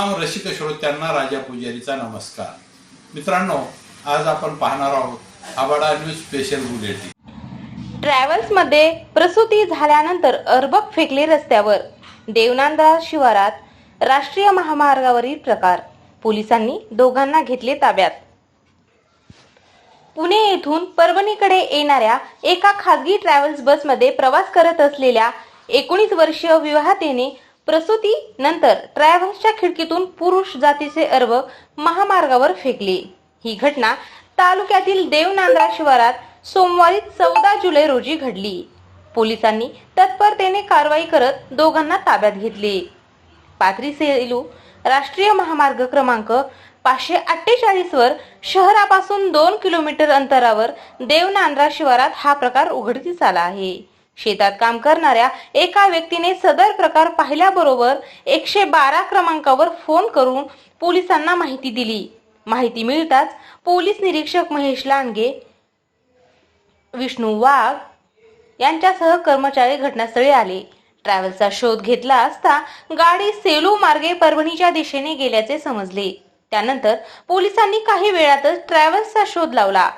रसिक श्रोत्यांना राजा पुजारीचा नमस्कार. मित्रांनो आज आपण पाहणार आहोत आबाडा न्यूज स्पेशल बुलेटिन. ट्रॅव्हल्समध्ये प्रसूती झाल्यानंतर अर्बक फेकले रस्त्यावर. देवनांदा शिवारात राष्ट्रीय महामार्गावरील प्रकार. पोलिसांनी दोघांना घेतले ताब्यात. पुणे येथून परभणीकडे येणाऱ्या एका खासगी ट्रॅव्हल्स बसमध्ये प्रवास करत असलेल्या एकोणीस वर्षीय विवाहतेने प्रसूती नंतर ट्रॅव्हल्सच्या खिडकीतून पुरुष जातीचे अर्व महामार्गावर फेकले. ही घटना तालुक्यातील देवनांद्रा शिवारात सोमवारी चौदा जुलै रोजी घडली. पोलिसांनी तत्परतेने कारवाई करत दोघांना ताब्यात घेतले. पाथरी सेलू राष्ट्रीय महामार्ग क्रमांक पाचशे अठ्ठेचाळीस वर शहरापासून दोन किलोमीटर अंतरावर देवनांद्रा शिवारात हा प्रकार उघडकीस आला आहे. शेतात काम करणाऱ्या एका व्यक्तीने सदर प्रकार पाहिल्याबरोबर एकशे बारा क्रमांकावर फोन करून पोलिसांना माहिती दिली. माहिती मिळताच पोलीस निरीक्षक महेश लांडगे विष्णू वाघ यांच्यासह कर्मचारी घटनास्थळी आले. ट्रॅव्हल्सचा शोध घेतला असता गाडी सेलू मार्गे परभणीच्या दिशेने गेल्याचे समजले. त्यानंतर पोलिसांनी काही वेळातच ट्रॅव्हल्सचा शोध लावला.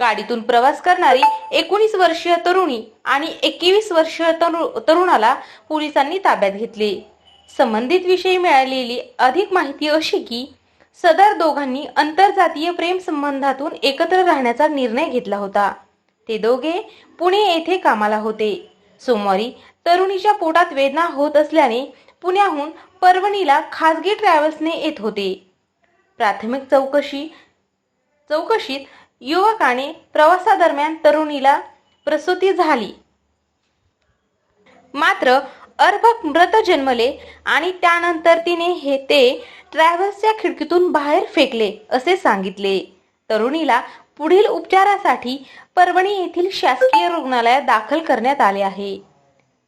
गाडीतून प्रवास करणारी एकोणीस वर्षीय तरुणी आणि एकवीस वर्षीय तरु- तरुणाला पोलिसांनी ताब्यात घेतले. संबंधित विषयी मिळालेली अधिक माहिती अशी की सदर दोघांनी आंतरजातीय प्रेम संबंधातून एकत्र राहण्याचा निर्णय घेतला होता. ते दोघे पुणे येथे कामाला होते. सोमवारी तरुणीच्या पोटात वेदना होत असल्याने पुण्याहून परभणीला खासगी ट्रॅव्हल्सने येत होते. प्राथमिक चौकशी चौकशीत युवकाने प्रवासादरम्यान तरुणीला प्रसूती झाली. मात्र अर्भक मृत जन्मले आणि त्यानंतर तिने हे ते ट्रॅव्हल्सच्या खिडकीतून बाहेर फेकले असे सांगितले. तरुणीला पुढील उपचारासाठी परभणी येथील शासकीय रुग्णालयात दाखल करण्यात आले आहे.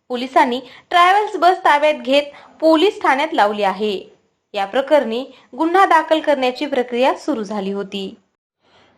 पोलिसांनी ट्रॅव्हल्स बस ताब्यात घेत पोलीस ठाण्यात लावली आहे. या प्रकरणी गुन्हा दाखल करण्याची प्रक्रिया सुरू झाली होती.